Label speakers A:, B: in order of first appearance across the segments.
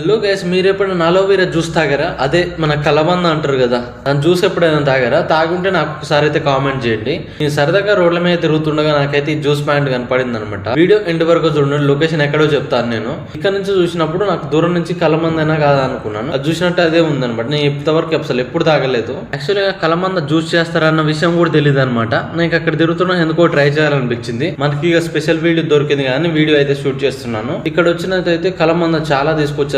A: Hello guys మీరు ఎప్పుడైనా aloe vera juice తాగారా? అదే మన కలబంద అంటారు కదా. దాని జ్యూస్ ఎప్పుడైనా తాగారా? తాగుంటే నాకు ఒకసారి అయితే కామెంట్ చేయండి. నేను సరదాగా రోడ్ల మీద తిరుగుతుండగా నాకైతే ఈ జ్యూస్ ప్యాంట్ కనపడింది అనమాట వీడియో ఎండ్ వరకు చూడండి లొకేషన్ ఎక్కడో చెప్తాను నేను. ఇక్కడ నుంచి చూసినప్పుడు నాకు దూరం నుంచి కలబంద అయినా కాదా అనుకున్నాను అది చూసినట్టు అదే అనమాట నేను ఇంతవరకు అసలు ఎప్పుడు తాగలేదు. యాక్చువల్గా కలబంద జ్యూస్ చేస్తారన్న విషయం కూడా తెలియదు అనమాట నాకు అక్కడ తిరుగుతున్నా ఎందుకో ట్రై చేయాలనిపించింది. మనకి ఇక స్పెషల్ వీడియో దొరికింది కానీ వీడియో అయితే షూట్ చేస్తున్నాను. ఇక్కడ వచ్చినట్టయితే కలబంద చాలా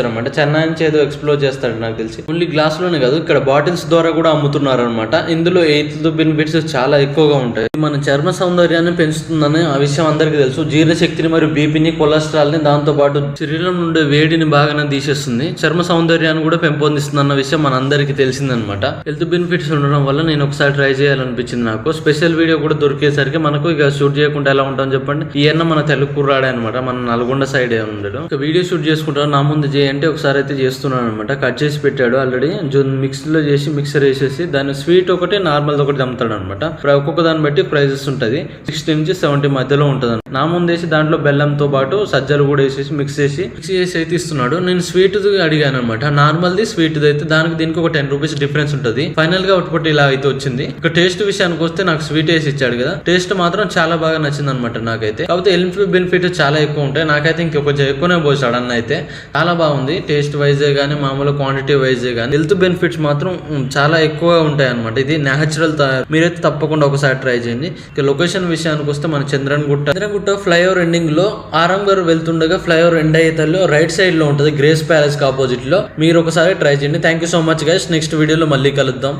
A: అనమాట చెన్నై నుంచి ఏదో ఎక్స్ప్లోర్ చేస్తాడు నాకు తెలిసి. ఓన్లీ గ్లాస్లోనే కాదు ఇక్కడ బాటిల్స్ ద్వారా కూడా అమ్ముతున్నారు అనమాట ఇందులో ఎయిత్ బెనిఫిట్స్ చాలా ఎక్కువగా ఉంటాయి. మన చర్మ సౌందర్యాన్ని పెంచుతుందని ఆ విషయం అందరికీ తెలుసు. జీర్ణశక్తిని మరియు బీపీని కొలెస్ట్రాల్ని దాంతో పాటు శరీరం నుండి వేడిని బాగానే తీసేస్తుంది. చర్మ సౌందర్యాన్ని కూడా పెంపొందిస్తుంది అన్న విషయం మన అందరికీ తెలిసిందనమాట హెల్త్ బెనిఫిట్స్ ఉండడం వల్ల నేను ఒకసారి ట్రై చేయాలనిపించింది నాకు. స్పెషల్ వీడియో కూడా దొరికేసరికి మనకు ఇక షూట్ చేయకుండా ఎలా ఉంటాం చెప్పండి. ఈ అన్న మన తెలుగు కుర్రాడే అనమాట మన నల్గొండ సైడ్ ఉండడు. ఇక వీడియో షూట్ చేసుకుంటాను నా ముందు చేయంటే ఒకసారి అయితే చేస్తున్నాను అనమాట కట్ చేసి పెట్టాడు ఆల్రెడీ మిక్స్లో చేసి మిక్సర్ వేసేసి దాని స్వీట్ ఒకటి నార్మల్ ఒకటి అమ్ముతాడు అనమాట ఒక్కొక్క దాన్ని బట్టి ప్రైజెస్ ఉంటుంది. సిక్స్టీ నుంచి సెవెంటీ మధ్యలో ఉంటుంది నా ముందేసి వేసి దాంట్లో బెల్లంతో పాటు సజ్జలు కూడా వేసేసి మిక్స్ చేసి మిక్స్ చేసి అయితే ఇస్తున్నాడు. నేను స్వీట్ అడిగాను అనమాట నార్మల్ది స్వీట్ అయితే దానికి దీనికి ఒక టెన్ రూపీస్ డిఫరెన్స్ ఉంటుంది. ఫైనల్గా ఒకటి ఇలా అయితే వచ్చింది. ఇక టేస్ట్ విషయానికి వస్తే నాకు స్వీట్ వేసి ఇచ్చాడు కదా. టేస్ట్ మాత్రం చాలా బాగా నచ్చింది అనమాట నాకైతే. కాకపోతే హెల్త్ బెనిఫిట్ చాలా ఎక్కువ ఉంటాయి. నాకైతే ఇంకొక ఎక్కువనే పోసాడు అన్న అయితే. చాలా బాగుంది. టేస్ట్ వైజే కానీ మామూలు క్వాంటిటీ వైజే కానీ హెల్త్ బెనిఫిట్స్ మాత్రం చాలా ఎక్కువగా ఉంటాయి అనమాట ఇది న్యాచురల్ మీరైతే తప్పకుండా ఒకసారి ట్రై చేయండి. ఇక లొకేషన్ విషయానికి వస్తే మన చంద్రన్ గుట్ట చంద్రన్గుట్ట ఫ్లైఓవర్ ఎండింగ్లో ఆరం గారు వెళ్తుండగా ఫ్లైఓవర్ ఎండ్ అయ్యేతల్లో రైట్ సైడ్లో ఉంటుంది గ్రేస్ ప్యాలెస్కి ఆపోజిట్లో. మీరు ఒకసారి ట్రై చేయండి. Thank you so much guys next వీడియోలో మళ్ళీ కలుద్దాం.